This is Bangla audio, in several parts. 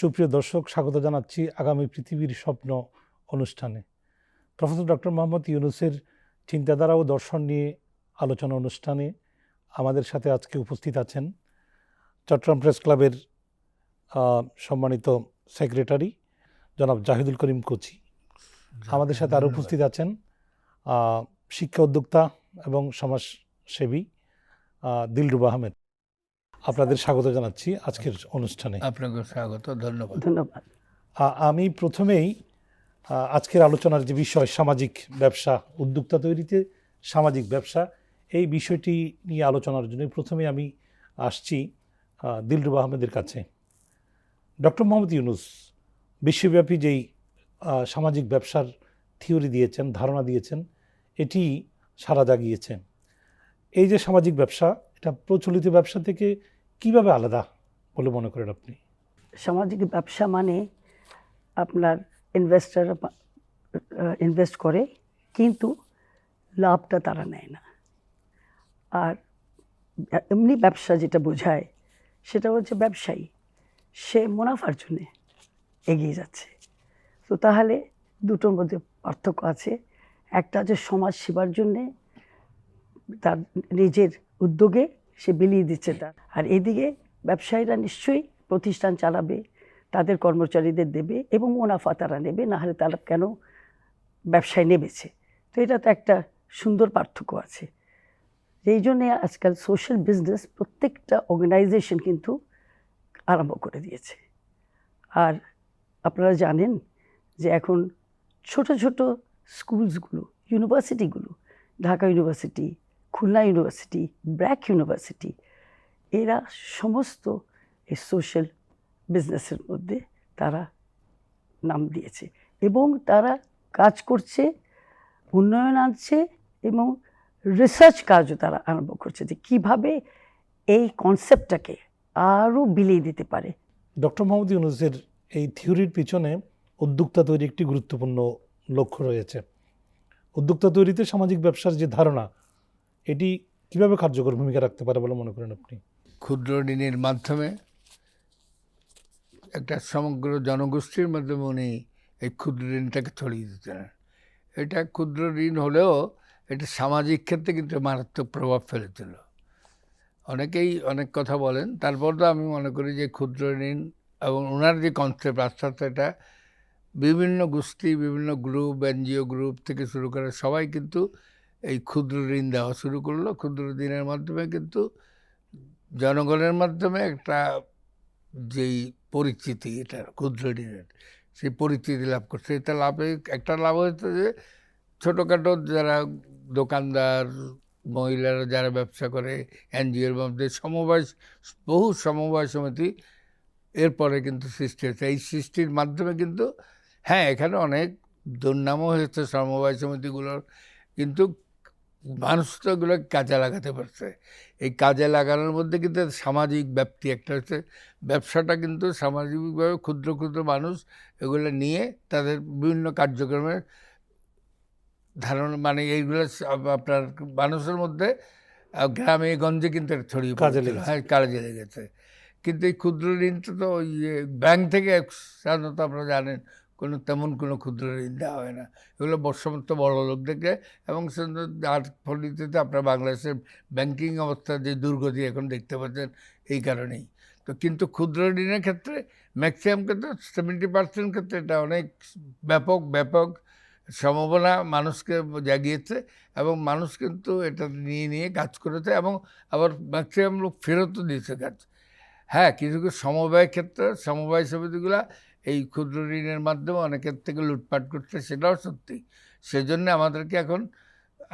সুপ্রিয় দর্শক স্বাগত জানাচ্ছি আগামী পৃথিবীর স্বপ্ন অনুষ্ঠানে। প্রফেসর ডক্টর মোহাম্মদ ইউনুসের চিন্তাধারা ও দর্শন নিয়ে আলোচনা অনুষ্ঠানে আমাদের সাথে আজকে উপস্থিত আছেন চট্টগ্রাম প্রেস ক্লাবের সম্মানিত সেক্রেটারি জনাব জাহিদুল করিম কোচি। আমাদের সাথে আরও উপস্থিত আছেন শিক্ষা উদ্যোক্তা এবং সমাজসেবী দিলরুবা আহমেদ। আপনাদের স্বাগত জানাচ্ছি আজকের অনুষ্ঠানে। আপনাকে স্বাগত ধন্যবাদ। ধন্যবাদ। আমি প্রথমেই আজকের আলোচনার যে বিষয় সামাজিক ব্যবসা উদ্যোক্তা তৈরিতে সামাজিক ব্যবসা এই বিষয়টি নিয়ে আলোচনার জন্য প্রথমে আমি আসছি দিলরুবা আহমেদের কাছে। ডক্টর মোহাম্মদ ইউনুস বিশ্বব্যাপী যেই সামাজিক ব্যবসার থিওরি দিয়েছেন ধারণা দিয়েছেন এটি সারা জাগিয়েছে। এই যে সামাজিক ব্যবসা এটা প্রচলিত ব্যবসা থেকে কীভাবে আলাদা বলে মনে করেন আপনি? সামাজিক ব্যবসা মানে আপনার ইনভেস্টার ইনভেস্ট করে, কিন্তু লাভটা তারা নেয় না। আর এমনি ব্যবসা যেটা বোঝায়, সেটা হচ্ছে ব্যবসায়ী। সে মুনাফার জন্যে এগিয়ে যাচ্ছে। তো তাহলে দুটোর মধ্যে পার্থক্য আছে। একটা হচ্ছে সমাজ সেবার জন্যে তার নিজের উদ্যোগে সে বিলিয়ে দিচ্ছে তার আর এদিকে ব্যবসায়ীরা নিশ্চয়ই প্রতিষ্ঠান চালাবে, তাদের কর্মচারীদের দেবে এবং মুনাফা তারা নেবে না হলে তারা কেন ব্যবসায় নেমেছে? তো এটা তো একটা সুন্দর পার্থক্য আছে। এই জন্যে আজকাল সোশ্যাল বিজনেস প্রত্যেকটা অর্গানাইজেশন কিন্তু আরম্ভ করে দিয়েছে। আর আপনারা জানেন যে এখন ছোট ছোট স্কুলসগুলো ইউনিভার্সিটিগুলো Dhaka university Khulna university BRAC university এরা সমস্ত এই সোশ্যাল বিজনেসের মধ্যে তারা নাম দিয়েছে এবং তারা কাজ করছে, উন্নয়ন আনছে এবং রিসার্চ কাজও তারা আরম্ভ করছে যে কীভাবে এই কনসেপ্টটাকে আরও বিলিয়ে দিতে পারে। ডক্টর মোহাম্মদ ইউনুসের এই থিওরির পিছনে উদ্যোক্তা তৈরি একটি গুরুত্বপূর্ণ লক্ষ্য রয়েছে। উদ্যোক্তা তৈরিতে সামাজিক ব্যবসার যে ধারণা এটি কীভাবে কার্যকর ভূমিকা রাখতে পারে বলে মনে করেন আপনি? ক্ষুদ্র ঋণের মাধ্যমে একটা সমগ্র জনগোষ্ঠীর মাধ্যমে উনি এই ক্ষুদ্র ঋণটাকে ছড়িয়ে দিতেন। এটা ক্ষুদ্র ঋণ হলেও এটা সামাজিক ক্ষেত্রে কিন্তু মারাত্মক প্রভাব ফেলেছিল। অনেকেই অনেক কথা বলেন, তারপর তো আমি মনে করি যে ক্ষুদ্র ঋণ এবং ওনার যে কনসেপ্ট আস্তে আস্তে এটা বিভিন্ন গোষ্ঠী, বিভিন্ন গ্রুপ এনজিও গ্রুপ থেকে শুরু করে সবাই কিন্তু এই ক্ষুদ্র ঋণ দেওয়া শুরু করল। ক্ষুদ্র ঋণের মাধ্যমে কিন্তু জনগণের মাধ্যমে একটা যেই পরিচিতি, এটা ক্ষুদ্র ঋণের, সেই পরিচিতি লাভ করছে। এটা লাভে, একটা লাভ হচ্ছে যে ছোটোখাটো যারা দোকানদার, মহিলারা যারা ব্যবসা করে এনজিওর মধ্যে সমবায় বহু সমবায় সমিতি এরপরে কিন্তু সৃষ্টি হয়েছে। এই সৃষ্টির মাধ্যমে কিন্তু হ্যাঁ এখানে অনেক দুর্নামও হয়েছে সমবায় সমিতিগুলোর, কিন্তু মানুষ তো এগুলো কাজে লাগাতে পারছে। এই কাজে লাগানোর মধ্যে কিন্তু সামাজিক ব্যাপ্তি একটা হচ্ছে। ব্যবসাটা কিন্তু সামাজিকভাবে ক্ষুদ্র ক্ষুদ্র মানুষ এগুলো নিয়ে তাদের বিভিন্ন কার্যক্রমে ধারণা মানে এইগুলো আপনার মানুষের মধ্যে গ্রামে গঞ্জে কিন্তু ছড়িয়ে কাজে। হ্যাঁ কাজে লেগেছে। কিন্তু এই ক্ষুদ্র ঋণটা তো ওই ব্যাংক থেকে সাধারণত আপনারা জানেন কোনো তেমন কোনো ক্ষুদ্র ঋণ দেওয়া হয় না। এগুলো ব- সমস্ত বড় লোকদেরকে এবং যার ফলিতে আপনার বাংলাদেশের ব্যাংকিং অবস্থার যে দুর্গতি এখন দেখতে পাচ্ছেন এই কারণেই। তো কিন্তু ক্ষুদ্র ঋণের ক্ষেত্রে ম্যাক্সিমাম ক্ষেত্রে সেভেন্টি পার্সেন্ট ক্ষেত্রে এটা অনেক ব্যাপক ব্যাপক সম্ভাবনা মানুষকে জাগিয়েছে এবং মানুষ কিন্তু এটা নিয়ে নিয়ে কাজ করেছে এবং আবার ম্যাক্সিমাম লোক ফেরতও দিয়েছে কাজ। হ্যাঁ কিছু কিছু সমবায় ক্ষেত্রে, সমবায় সমিতিগুলা এই ক্ষুদ্র ঋণের মাধ্যমে অনেকের থেকে লুটপাট করছে সেটাও সত্যি। সেজন্য আমাদেরকে এখন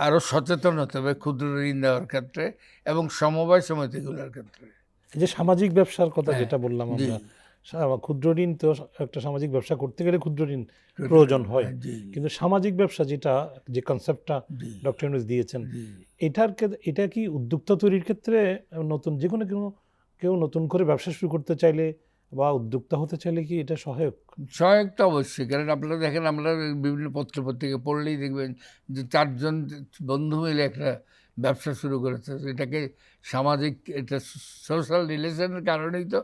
আরও সচেতন হতে হবে ক্ষুদ্র ঋণ দেওয়ার ক্ষেত্রে এবং সমবায় সমিতিগুলোর ক্ষেত্রে। এই যে সামাজিক ব্যবসার কথা হ্যাঁ, যেটা বললাম আমরা ক্ষুদ্র ঋণ তো একটা সামাজিক ব্যবসা করতে গেলে ক্ষুদ্র ঋণ প্রয়োজন হয়। কিন্তু সামাজিক ব্যবসা যেটা যে কনসেপ্টটা ডক্টর ইউনুস দিয়েছেন এটার এটা কি উদ্যোক্তা তৈরির ক্ষেত্রে নতুন যে কোনো কেউ কেউ নতুন করে ব্যবসা শুরু করতে চাইলে বা উদ্যোক্তা হতে চাইলে কি এটা সহায়ক? সহায়ক তো অবশ্যই। কারণ আপনারা দেখেন, আমরা বিভিন্ন পত্র পত্রিকা পড়লেই দেখবেন যে চারজন বন্ধু মিলে একটা ব্যবসা শুরু করেছে। এটাকে সামাজিক, এটা সোশ্যাল রিলেশনের কারণেই তো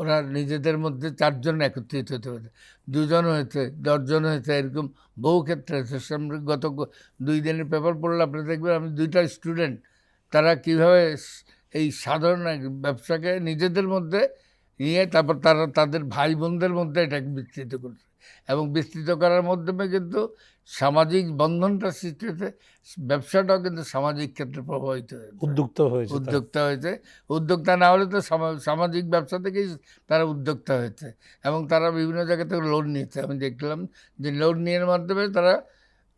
ওরা নিজেদের মধ্যে চারজন একত্রিত হতে পারে দুজন হয়েছে, দশজন হয়েছে, এরকম বহু ক্ষেত্রে হয়েছে। গত দুই দিনের পেপার পড়লে আপনারা দেখবেন, আমি দুইটা স্টুডেন্ট, তারা কীভাবে এই সাধারণ ব্যবসাকে নিজেদের মধ্যে নিয়ে তারপর তারা তাদের ভাই বোনদের মধ্যে এটাকে বিস্তৃত করছে। এবং বিস্তৃত করার মাধ্যমে কিন্তু সামাজিক বন্ধনটা সৃষ্টি হয়েছে। ব্যবসাটাও কিন্তু সামাজিক ক্ষেত্রে প্রভাবিত হয়েছে। উদ্যুক্ত হয়েছে উদ্যোক্তা হয়েছে। উদ্যোক্তা না হলে তো সামাজিক ব্যবসা থেকেই তারা উদ্যোক্তা হয়েছে। এবং তারা বিভিন্ন জায়গা থেকে লোন নিয়েছে। আমি দেখলাম যে লোন নিয়ে মাধ্যমে তারা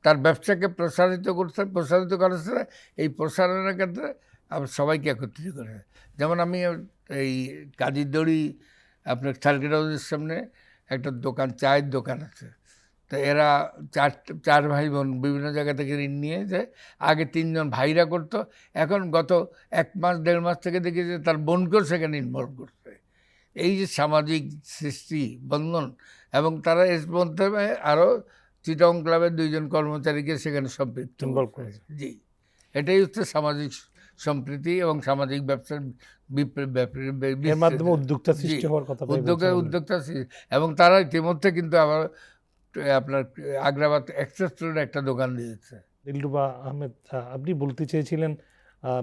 তার ব্যবসাকে প্রসারিত করছে প্রসারিত করেছে এই প্রসারণের ক্ষেত্রে আবার সবাইকে একত্রিত করে যেমন আমি এই কাজীর দড়ি আপনার সার্কিট হাউসের সামনে একটা দোকান চায়ের দোকান আছে। তো এরা চার চার ভাই বোন বিভিন্ন জায়গা থেকে ঋণ নিয়েছে আগে তিনজন ভাইরা করতো। এখন গত এক মাস দেড় মাস থেকে দেখি যে তার বোনকেও সেখানে ইনভলভ করছে। এই যে সামাজিক সৃষ্টি বন্ধন এবং তারা এর মধ্যে আরও চিটং ক্লাবের দুইজন কর্মচারীকে সেখানে সম্পৃক্ত। জি। এটাই হচ্ছে সামাজিক সম্প্রীতি এবং সামাজিক ব্যবসার মাধ্যমে উদ্যোক্তা সৃষ্টি হওয়ার কথা উদ্যোক্তা সৃষ্টি- এবং তারা ইতিমধ্যে কিন্তু আবার আপনার আগ্রাবাদ এক্সপ্রেস একটা দোকান দিয়েছে। দিলরুবা আহমেদ আপনি বলতে চেয়েছিলেন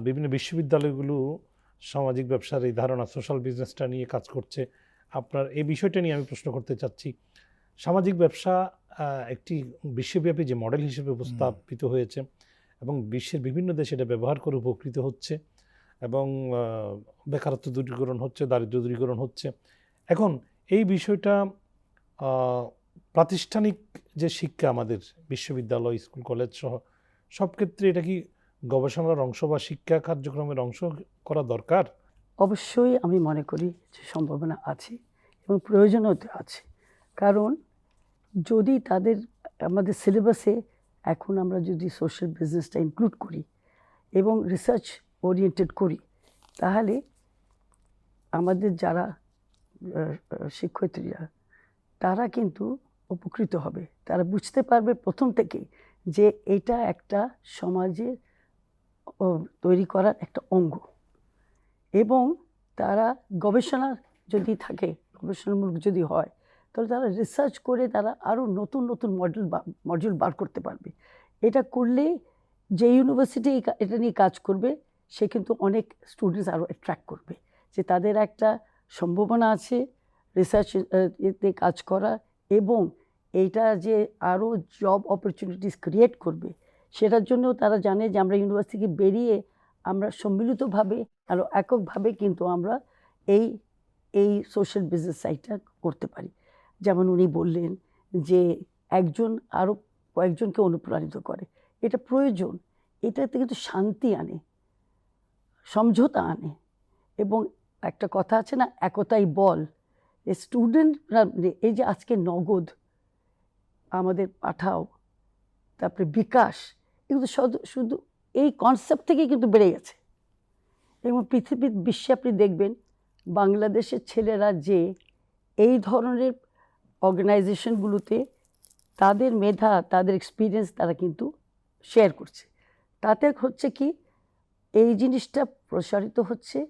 বিভিন্ন বিশ্ববিদ্যালয়গুলো সামাজিক ব্যবসার এই ধারণা সোশ্যাল বিজনেসটা নিয়ে কাজ করছে। আপনার এই বিষয়টা নিয়ে আমি প্রশ্ন করতে চাচ্ছি। সামাজিক ব্যবসা একটি বিশ্বব্যাপী যে মডেল হিসেবে উপস্থাপিত হয়েছে এবং বিশ্বের বিভিন্ন দেশে এটা ব্যবহার করে উপকৃত হচ্ছে এবং বেকারত্ব দূরীকরণ হচ্ছে দারিদ্র দূরীকরণ হচ্ছে। এখন এই বিষয়টা প্রাতিষ্ঠানিক যে শিক্ষা আমাদের বিশ্ববিদ্যালয়, স্কুল, কলেজ সহ সব ক্ষেত্রে এটা কি গবেষণার অংশ বা শিক্ষা কার্যক্রমের অংশ করা দরকার? অবশ্যই আমি মনে করি যে সম্ভাবনা আছে এবং প্রয়োজনীয়তা আছে। কারণ যদি তাদের আমাদের সিলেবাসে এখন আমরা যদি সোশ্যাল বিজনেসটা ইনক্লুড করি এবং রিসার্চ ওরিয়েন্টেড করি, তাহলে আমাদের যারা শিক্ষয়িত্রীরা, তারা কিন্তু উপকৃত হবে। তারা বুঝতে পারবে প্রথম থেকেই যে এটা একটা সমাজের তৈরি করার একটা অঙ্গ। এবং তারা গবেষণা যদি থাকে, গবেষণামূলক যদি হয় তাহলে তারা রিসার্চ করে তারা আরও নতুন নতুন মডেল মডিউল বার করতে পারবে। এটা করলে যে ইউনিভার্সিটি এটা নিয়ে কাজ করবে, সে কিন্তু অনেক স্টুডেন্টস আরও অ্যাট্রাক্ট করবে। যে তাদের একটা সম্ভাবনা আছে রিসার্চ এতে কাজ করা এবং এইটা যে আরও জব অপরচুনিটিস ক্রিয়েট করবে, সেটার জন্যও তারা জানে যে আমরা ইউনিভার্সিটি থেকে বেরিয়ে আমরা সম্মিলিতভাবে আরও এককভাবে কিন্তু আমরা এই এই সোশ্যাল বিজনেস সাইটটা করতে পারি। যেমন উনি বললেন যে একজন আরও কয়েকজনকে অনুপ্রাণিত করে। এটা প্রয়োজন। এটাতে কিন্তু শান্তি আনে, সমঝোতা আনে এবং একটা কথা আছে না, একতাই বল। স্টুডেন্টরা এই যে আজকে নগদ আমাদের পাঠাও, তারপরে বিকাশ, এগুলো শুধু এই কনসেপ্ট থেকে কিন্তু বেড়ে গেছে। এবং পৃথিবীর বিশ্বে আপনি দেখবেন, বাংলাদেশের ছেলেরা যে এই ধরনের অর্গানাইজেশনগুলোতে তাদের মেধা, তাদের এক্সপিরিয়েন্স তারা কিন্তু শেয়ার করছে। তাতে হচ্ছে কি, এই জিনিসটা প্রসারিত হচ্ছে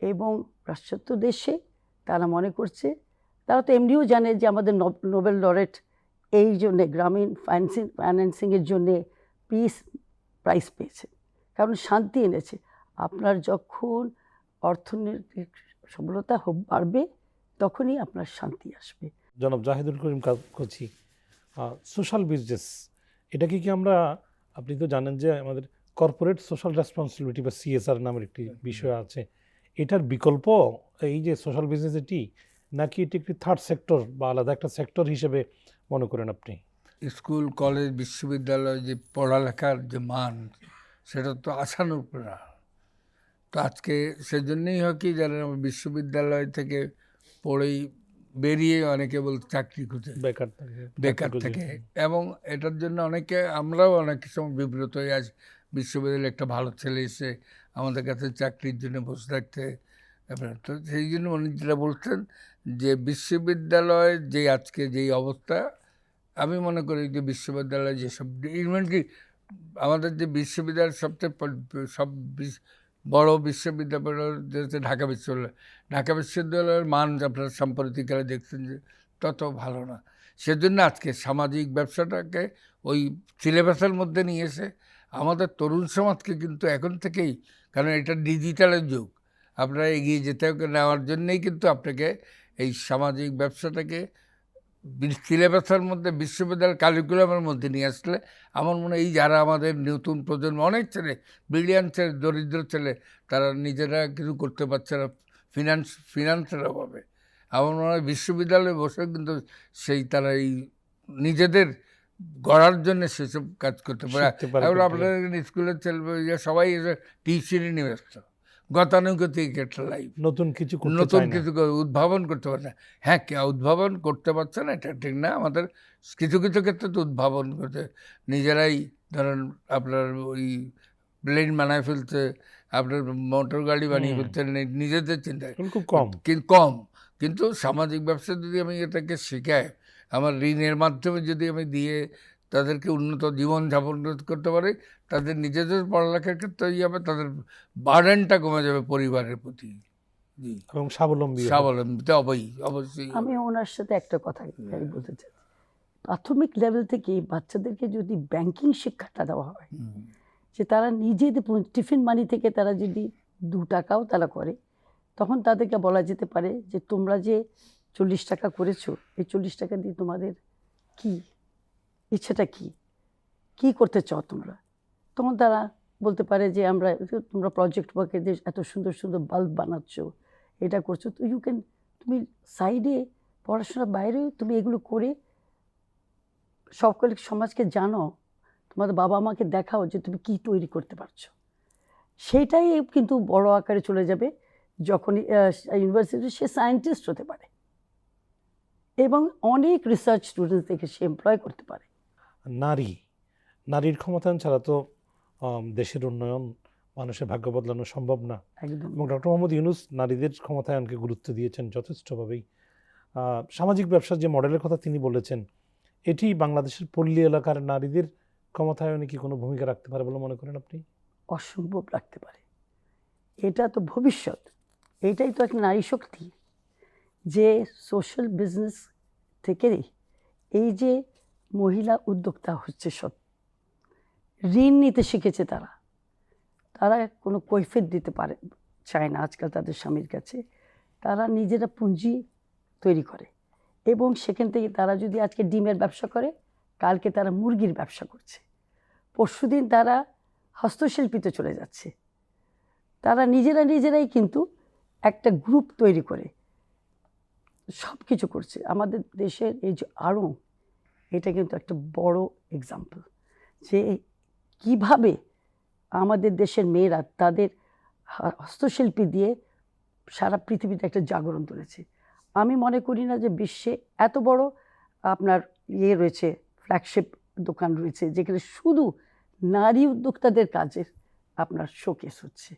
এবং পাশ্চাত্য দেশে তারা মনে করছে, তারা তো এমনিও জানে যে আমাদের নোবেল লরেট এই জন্যে, গ্রামীণ ফাইন্যান্সিং ফাইন্যান্সিংয়ের জন্যে পিস প্রাইজ পেয়েছে। কারণ শান্তি এনেছে। আপনার যখন অর্থনৈতিক সফলতা বাড়বে, তখনই আপনার শান্তি আসবে। জনাব জাহিদুল করিম করছি সোশ্যাল বিজনেস এটাকে কি আমরা, আপনি তো জানেন যে আমাদের কর্পোরেট সোশ্যাল রেসপন্সিবিলিটি বা সিএসআর নামের একটি বিষয় আছে। এটার বিকল্প এই যে সোশ্যাল বিজনেস এটি, নাকি এটি একটি থার্ড সেক্টর বা আলাদা একটা সেক্টর হিসেবে মনে করেন আপনি? স্কুল কলেজ বিশ্ববিদ্যালয় যে পড়ালেখার যে মান, সেটা তো আশানুর না তো আজকে সেজন্যই হয় কি, যারা বিশ্ববিদ্যালয় থেকে পড়েই বেরিয়ে অনেকে বল চাকরি খুঁজে। বেকার থাকে বেকার থেকে। এবং এটার জন্য অনেকে আমরাও অনেক সময় বিব্রত হয়ে আছি বিশ্ববিদ্যালয়ে একটা ভালো ছেলে এসে আমাদের কাছে চাকরির জন্য বসে থাকতে তো সেই জন্য উনি যেটা বলছেন যে বিশ্ববিদ্যালয় যে আজকে যেই অবস্থা আমি মনে করি যে বিশ্ববিদ্যালয় যেসব ইভেন কি আমাদের যে বিশ্ববিদ্যালয়ের সবচেয়ে সব বড় বিশ্ববিদ্যালয় যেহেতু ঢাকা বিশ্ববিদ্যালয়, ঢাকা বিশ্ববিদ্যালয়ের মান আপনারা সাম্প্রতিককালে দেখছেন যে তত ভালো না। সেজন্য আজকে সামাজিক ব্যবসাটাকে ওই সিলেবাসের মধ্যে নিয়ে এসে আমাদের তরুণ সমাজকে কিন্তু এখন থেকেই, কারণ এটা ডিজিটালের যুগ, আপনারা এগিয়ে যেতে নেওয়ার জন্যেই কিন্তু আপনাকে এই সামাজিক ব্যবসাটাকে সিলেবাসের মধ্যে বিশ্ববিদ্যালয় কারিকুলামের মধ্যে নিয়ে আসলে আমার মনে হয় এই যারা আমাদের নতুন প্রজন্ম অনেক ছেলে ব্রিলিয়ান্ট ছেলে দরিদ্র ছেলে তারা নিজেরা কিছু করতে পারছে না ফিনান্স ফিনান্সের অভাবে। আমার মনে হয় বিশ্ববিদ্যালয়ে বসে কিন্তু সেই তারা এই নিজেদের গড়ার জন্য সেসব কাজ করতে পারে। এখন করতে স্কুলের ছেলে সবাই টিউশনই নিয়ে ব্যস্ত। গতানুগতিক একটা লাইফ নতুন কিছু নতুন কিছু উদ্ভাবন করতে পারে না। হ্যাঁ কে উদ্ভাবন করতে পারছে না এটা ঠিক না। আমাদের কিছু কিছু ক্ষেত্রে তো উদ্ভাবন করতে নিজেরাই ধরেন আপনার ওই প্লেন বানায় ফেলছে আপনার মোটর গাড়ি বানিয়ে। ফেলছে নিজেদের চিন্তায়। খুব কম। কিন্তু কম। কিন্তু সামাজিক ব্যবসা যদি আমি এটাকে শেখাই আমার ঋণের মাধ্যমে যদি আমি দিয়ে তাদেরকে উন্নত জীবনযাপন করতে পারে। তাদের নিজেদের পড়ালেখার ক্ষেত্রে ইয়ে হবে তাদের বার্ডেনটা কমে যাবে পরিবারের প্রতি। এবং স্বাবলম্বী। স্বাবলম্বিতা অবশ্যই অবশ্যই। আমি ওনার সাথে একটা কথা আমি বলতে চাই। প্রাথমিক লেভেল থেকে বাচ্চাদেরকে যদি ব্যাংকিং শিক্ষাটা দেওয়া হয় যে তারা নিজেদের টিফিন মানি থেকে তারা যদি দু টাকাও তারা করে তখন তাদেরকে বলা যেতে পারে যে তোমরা যে চল্লিশ টাকা করেছ এই চল্লিশ টাকা দিয়ে তোমাদের কি ইচ্ছেটা কি? কি করতে চাও তোমরা? তখন তারা বলতে পারে যে, আমরা তোমরা প্রজেক্ট ওয়ার্কে যে এত সুন্দর সুন্দর বাল্ব বানাচ্ছ, এটা করছ, তো ইউ ক্যান তুমি সাইডে পড়াশোনার বাইরেও তুমি এগুলো করে সকল সমাজকে জানো, তোমাদের বাবা মাকে দেখাও যে তুমি কি তৈরি করতে পারছ। সেটাই কিন্তু বড় আকারে চলে যাবে যখন ইউনিভার্সিটি সে সায়েন্টিস্ট হতে পারে। এবং অনেক রিসার্চ স্টুডেন্টস থেকে সে এমপ্লয় করতে পারে। নারী। নারীর ক্ষমতায়ন ছাড়া তো দেশের উন্নয়ন মানুষের ভাগ্য বদলানো সম্ভব না। এবং ডক্টর মোহাম্মদ ইউনুস নারীদের ক্ষমতায়নকে গুরুত্ব দিয়েছেন যথেষ্টভাবেই। সামাজিক ব্যবসার যে মডেলের কথা তিনি বলেছেন এটি বাংলাদেশের পল্লী এলাকার নারীদের ক্ষমতায়নে কি কোনো ভূমিকা রাখতে পারে বলে মনে করেন আপনি? অসম্ভব রাখতে পারে। এটা তো ভবিষ্যৎ। এটাই তো একটা নারী শক্তি। যে সোশ্যাল বিজনেস থেকে এই যে মহিলা উদ্যোক্তা হচ্ছে সব। ঋণ নিতে শিখেছে তারা। তারা কোনো কৈফিয়ত দিতে পারে, চায় না আজকাল তাদের স্বামীর কাছে। তারা নিজেরা পুঁজি তৈরি করে এবং সেখান থেকে তারা যদি আজকে ডিমের ব্যবসা করে, কালকে তারা মুরগির ব্যবসা করছে। পরশুদিন তারা হস্তশিল্পীতে চলে যাচ্ছে। তারা নিজেরা নিজেরাই কিন্তু একটা গ্রুপ তৈরি করে সব কিছু করছে। আমাদের দেশের এই যে আড়ং এটা কিন্তু একটা বড় এক্সাম্পল যে কীভাবে আমাদের দেশের মেয়েরা তাদের হস্তশিল্পী দিয়ে সারা পৃথিবীতে একটা জাগরণ তুলেছে। আমি মনে করি না যে বিশ্বে এত বড় আপনার ইয়ে রয়েছে ফ্ল্যাগশিপ দোকান রয়েছে যেখানে শুধু নারী উদ্যোক্তাদের কাজের আপনার শোকেস হচ্ছে।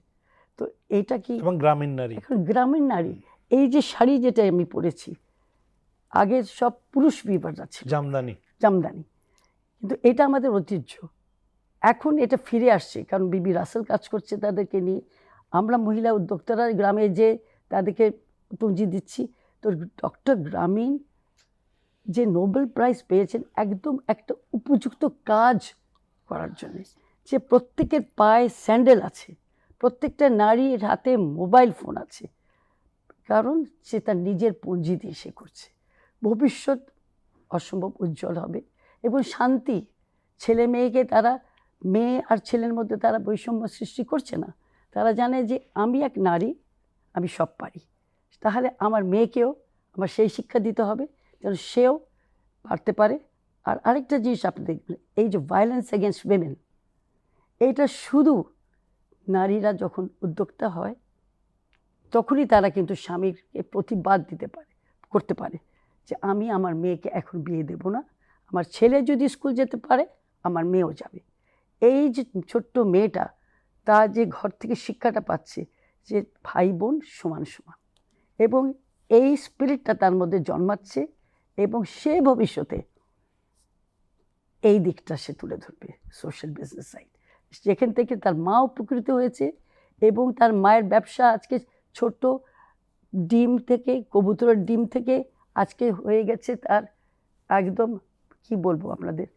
তো এটা কি গ্রামীণ নারী। এখন গ্রামীণ নারী এই যে শাড়ি যেটা আমি পরেছি আগে সব পুরুষ বিবার যাচ্ছে জামদানি। জামদানি। কিন্তু এটা আমাদের ঐতিহ্য। এখন এটা ফিরে আসছে, কারণ বিবি রাসেল কাজ করছে তাদেরকে নিয়ে। আমরা মহিলা উদ্যোক্তারা গ্রামে যে তাদেরকে পুঁজি দিচ্ছি, তো ডক্টর গ্রামীণ যে নোবেল প্রাইজ পেয়েছেন, একদম একটা উপযুক্ত কাজ করার জন্য। যে প্রত্যেকের পায়ে স্যান্ডেল আছে, প্রত্যেকটা নারীর হাতে মোবাইল ফোন আছে। কারণ সে তার নিজের পুঁজি দিয়ে সে করছে। ভবিষ্যৎ অসম্ভব উজ্জ্বল হবে। এবং শান্তি, ছেলে মেয়েকে তারা, মেয়ে আর ছেলের মধ্যে তারা বৈষম্য সৃষ্টি করছে না। তারা জানে যে আমি এক নারী, আমি সব পারি। তাহলে আমার মেয়েকেও আমার সেই শিক্ষা দিতে হবে যেন সেও পারতে পারে। আর আরেকটা জিনিস আপনি দেখবেন, এই যে ভায়োলেন্স এগেনস্ট উইমেন এইটা শুধু নারীরা যখন উদ্যোক্তা হয়, তখনই তারা কিন্তু স্বামীকে প্রতিবাদ দিতে পারে, করতে পারে। যে আমি আমার মেয়েকে এখন বিয়ে দেব না। আমার ছেলে যদি স্কুল যেতে পারে, আমার মেয়েও যাবে। এই যে ছোট্ট মেয়েটা, তা যে ঘর থেকে শিক্ষাটা পাচ্ছে যে ভাই বোন সমান সমান। এবং এই স্পিরিটটা তার মধ্যে জন্মাচ্ছে এবং সে ভবিষ্যতে এই দিকটা সে তুলে ধরবে সোশ্যাল বিজনেস সাইড যেখান থেকে তার মা উপকৃত হয়েছে এবং তার মায়ের ব্যবসা আজকে ছোট্ট ডিম থেকে, কবুতরের ডিম থেকে আজকে হয়ে গেছে তার একদম কি বলব আপনাদের?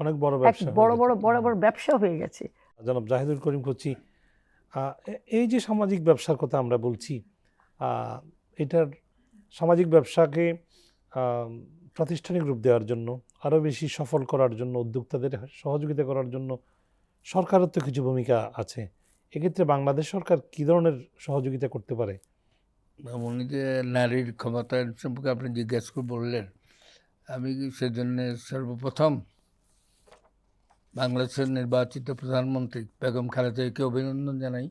অনেক বড় ব্যবসা বড় বড় বড় বড় ব্যবসা হয়ে গেছে। জনাব জাহিদুল করিম করছি। এই যে সামাজিক ব্যবসার কথা আমরা বলছি এটার সামাজিক ব্যবসাকে প্রাতিষ্ঠানিক রূপ দেওয়ার জন্য আরও বেশি সফল করার জন্য উদ্যোক্তাদের সহযোগিতা করার জন্য সরকারের তো কিছু ভূমিকা আছে। এক্ষেত্রে বাংলাদেশ সরকার কী ধরনের সহযোগিতা করতে পারে? উনি যে নারীর ক্ষমতায়ন সম্পর্কে আপনি জিজ্ঞেস করে বললেন। আমি সেজন্য সর্বপ্রথম বাংলাদেশের নির্বাচিত প্রধানমন্ত্রী বেগম খালেদাকে অভিনন্দন জানাই,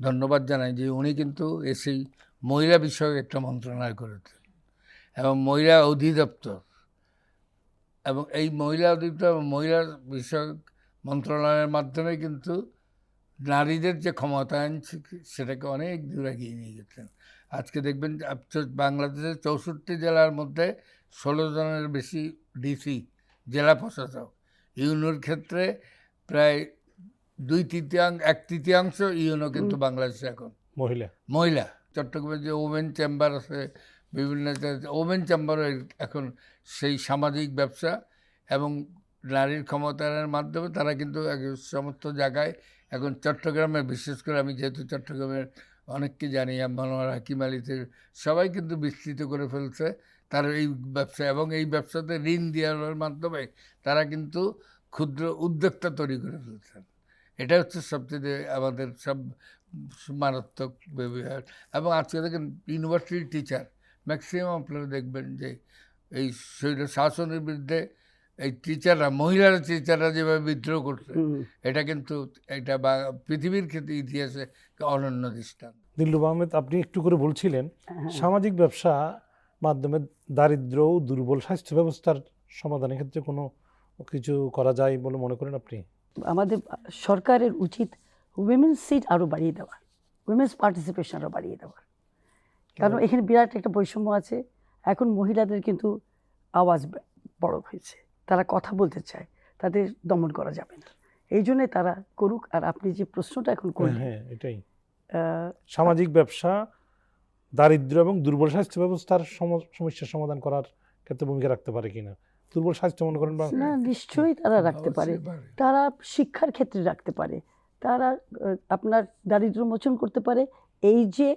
ধন্যবাদ জানাই যে উনি কিন্তু এসেই মহিলা বিষয়ক একটা মন্ত্রণালয় করেছেন এবং মহিলা অধিদপ্তর এবং এই মহিলা অধিদপ্তর মহিলা বিষয়ক মন্ত্রণালয়ের মাধ্যমে কিন্তু নারীদের যে ক্ষমতায়ন, সেটাকে অনেক দূর এগিয়ে নিয়ে গেছেন। আজকে দেখবেন বাংলাদেশের চৌষট্টি জেলার মধ্যে ষোলো জনের বেশি ডিসি জেলা প্রশাসক। ইউনোর ক্ষেত্রে প্রায় দুই তৃতীয়াংশ এক তৃতীয়াংশ ইউনো কিন্তু বাংলাদেশে এখন। মহিলা। মহিলা। চট্টগ্রামে যে ওমেন চেম্বার আছে বিভিন্ন ওমেন চেম্বারও এখন সেই সামাজিক ব্যবসা এবং নারীর ক্ষমতায়নের মাধ্যমে তারা কিন্তু সমস্ত জায়গায় এখন চট্টগ্রামে বিশেষ করে আমি যেহেতু চট্টগ্রামের অনেককে জানি মনোয়ার হাকিম আলিতে সবাই কিন্তু বিস্তৃত করে ফেলছে। তার এই ব্যবসা এবং এই ব্যবসাতে ঋণ দেওয়ার মাধ্যমে তারা কিন্তু ক্ষুদ্র উদ্যোক্তা তৈরি করে ফেলছেন। এটা হচ্ছে সবচেয়ে আমাদের সব মারাত্মক ব্যবহার। এবং আজকে দেখেন, ইউনিভার্সিটির টিচার ম্যাক্সিমাম আপনারা দেখবেন যে এই শাসনের বিরুদ্ধে এই টিচাররা মহিলারা টিচাররা যেভাবে বিদ্রোহ করছে এটা কিন্তু এটা বা পৃথিবীর ক্ষেত্রে ইতিহাসে অনন্য দৃষ্টান্ত। দিল্লুব আহমেদ আপনি একটু করে বলছিলেন হ্যাঁ। সামাজিক ব্যবসা মাধ্যমে দারিদ্র ও দুর্বল স্বাস্থ্য ব্যবস্থার সমাধানের ক্ষেত্রে কোনো কিছু করা যায় বলে মনে করেন আপনি? আমাদের সরকারের উচিত উইমেন্স সিট আরও বাড়িয়ে দেওয়া উইমেন্স পার্টিসিপেশন আরও বাড়িয়ে দেওয়া। কারণ এখানে বিরাট একটা বৈষম্য আছে এখন মহিলাদের কিন্তু আওয়াজ বড় হয়েছে। তারা কথা বলতে চায় তাদের দমন করা যাবে না। এই জন্যে তারা করুক আর আপনি যে প্রশ্নটা এখন করলেন হ্যাঁ এটাই। সামাজিক ব্যবসা দারিদ্র এবং দুর্বল স্বাস্থ্য ব্যবস্থার সম- সমস্যার সমাধান করার ক্ষেত্রে ভূমিকা রাখতে পারে কিনা? দুর্বল স্বাস্থ্য মনে করেন বা না নিশ্চয়ই তারা রাখতে পারে। তারা শিক্ষার ক্ষেত্রে রাখতে পারে। তারা আপনার দারিদ্র মোচন করতে পারে। এই যে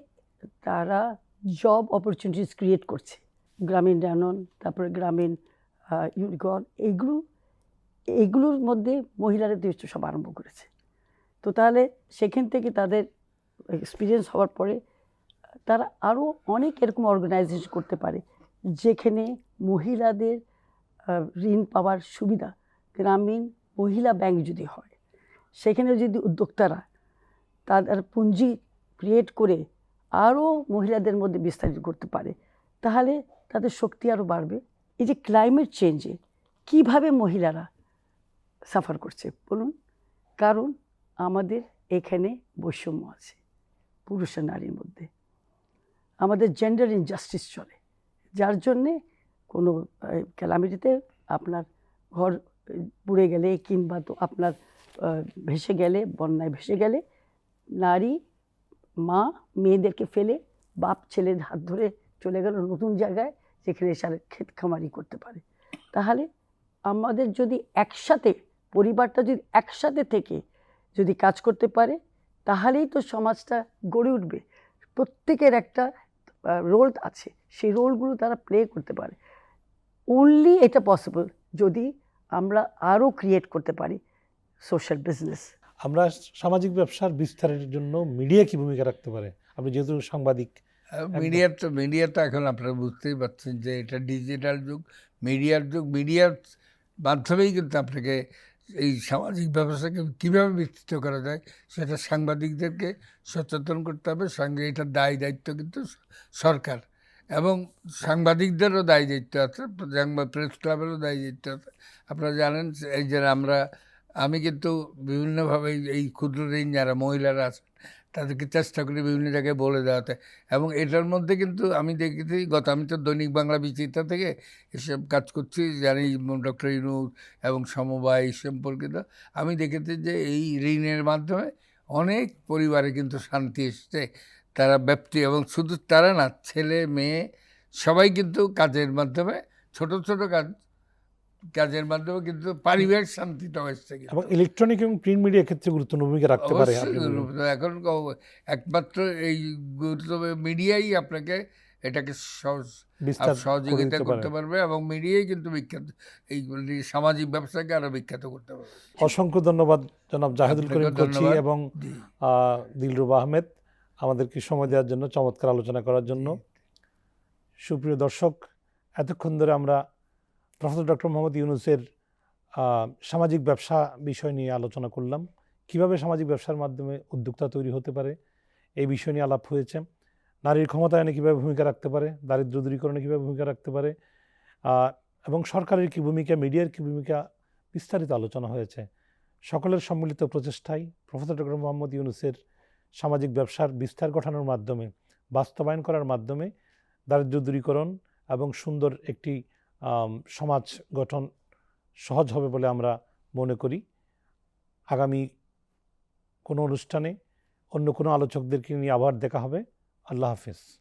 তারা জব অপরচুনিটিস ক্রিয়েট করছে গ্রামীণ ডানন তারপরে গ্রামীণ ইউনিকর্ন এইগুলো এইগুলোর মধ্যে মহিলারা দেশ সব আরম্ভ করেছে। তো তাহলে সেখান থেকে তাদের এক্সপিরিয়েন্স হওয়ার পরে তারা আরও অনেক এরকম অর্গানাইজেশন করতে পারে, যেখানে মহিলাদের ঋণ পাওয়ার সুবিধা গ্রামীণ মহিলা ব্যাংক যদি হয়, সেখানে যদি উদ্যোক্তারা তাদের পুঁজি ক্রিয়েট করে আরও মহিলাদের মধ্যে বিস্তারিত করতে পারে, তাহলে তাদের শক্তি আরও বাড়বে। এই যে ক্লাইমেট চেঞ্জে কীভাবে মহিলারা সাফার করছে, বলুন? কারণ আমাদের এখানে বৈষম্য আছে, পুরুষ আর নারীর মধ্যে। আমাদের জেন্ডার ইনজাস্টিস চলে, যার জন্যে কোনো ক্যালামিটিতে আপনার ঘর পুড়ে গেলে কিংবা তো আপনার ভেসে গেলে, বন্যায় ভেসে গেলে নারী, মা, মেয়েদেরকে ফেলে বাপ ছেলের হাত ধরে চলে গেল নতুন জায়গায়। যেখানে সারে ক্ষেত খামারি করতে পারে। তাহলে আমাদের যদি একসাথে, পরিবারটা যদি একসাথে থেকে যদি কাজ করতে পারে, তাহলেই তো সমাজটা গড়ে উঠবে। প্রত্যেকের একটা রোল আছে। সেই রোলগুলো তারা প্লে করতে পারে। অনলি এটা পসিবল যদি আমরা আরও ক্রিয়েট করতে পারি সোশ্যাল বিজনেস আমরা সামাজিক ব্যবসার বিস্তারের জন্য মিডিয়া কি ভূমিকা রাখতে পারে? আপনি যেহেতু সাংবাদিক মিডিয়া তো মিডিয়া তো এখন আপনারা বুঝতেই পারছেন যে এটা ডিজিটাল যুগ, মিডিয়ার যুগ, মিডিয়ার মাধ্যমেই কিন্তু আপনাকে এই সামাজিক ব্যবস্থাকে কীভাবে বিস্তৃত করা যায় সেটা সাংবাদিকদেরকে সচেতন করতে হবে। সঙ্গে এটার দায় দায়িত্ব কিন্তু সরকার এবং সাংবাদিকদেরও দায় দায়িত্ব আছে প্রেস ক্লাবেরও দায় দায়িত্ব আছে। আপনারা জানেন এই যে আমরা, আমি কিন্তু বিভিন্নভাবে এই- ক্ষুদ্র ঋণ যারা মহিলারা আছে তাদেরকে চেষ্টা করি বিভিন্ন জায়গায় বলে দেওয়াতে। এবং এটার মধ্যে কিন্তু আমি দেখেছি, গত আমি তো দৈনিক বাংলা বিচিত্রা থেকে এসব কাজ করছি, জানি ডক্টর ইনু এবং সমবায় সম্পর্কিত। আমি দেখেছি যে এই ঋণের মাধ্যমে অনেক পরিবারে কিন্তু শান্তি এসছে। তারা ব্যক্তি এবং শুধু তারা না, ছেলে, মেয়ে, সবাই কিন্তু কাজের মাধ্যমে ছোট ছোট কাজ কাজের মাধ্যমে কিন্তু পারিবারিক শান্তিটাও এসছে এবং ইলেকট্রনিক এবং প্রিন্ট মিডিয়া ক্ষেত্রে গুরুত্বপূর্ণ ভূমিকা রাখতে পারে। এখন একমাত্র এই গুরুত্ব মিডিয়াই আপনাকে এটাকে সহজ সহযোগিতা করতে পারবে এবং মিডিয়াই কিন্তু বিখ্যাত এই সামাজিক ব্যবসাকে আরও বিখ্যাত করতে পারবে। অসংখ্য ধন্যবাদ জনাব জাহেদুল করিম কোচি এবং দিলরুবা আহমেদ আমাদেরকে সময় দেওয়ার জন্য চমৎকার আলোচনা করার জন্য। সুপ্রিয় দর্শক এতক্ষণ ধরে আমরা প্রফেসর ডক্টর মোহাম্মদ ইউনুসের সামাজিক ব্যবসা বিষয় নিয়ে আলোচনা করলাম। কীভাবে সামাজিক ব্যবসার মাধ্যমে উদ্যোক্তা তৈরি হতে পারে, এই বিষয় নিয়ে আলাপ হয়েছে। নারীর ক্ষমতায়নে কীভাবে ভূমিকা রাখতে পারে দারিদ্র দূরীকরণে কীভাবে ভূমিকা রাখতে পারে এবং সরকারের কী ভূমিকা, মিডিয়ার কী ভূমিকা, বিস্তারিত আলোচনা হয়েছে। সকলের সম্মিলিত প্রচেষ্টায় প্রফেসর ডক্টর মোহাম্মদ ইউনুসের সামাজিক ব্যবসার বিস্তার ঘটানোর মাধ্যমে, বাস্তবায়ন করার মাধ্যমে দারিদ্র দূরীকরণ এবং সুন্দর একটি সমাজ গঠন সহজ হবে বলে আমরা মনে করি। আগামী কোনো অনুষ্ঠানে অন্য কোনো আলোচকদেরকে নিয়ে আবার দেখা হবে। আল্লাহ হাফেজ।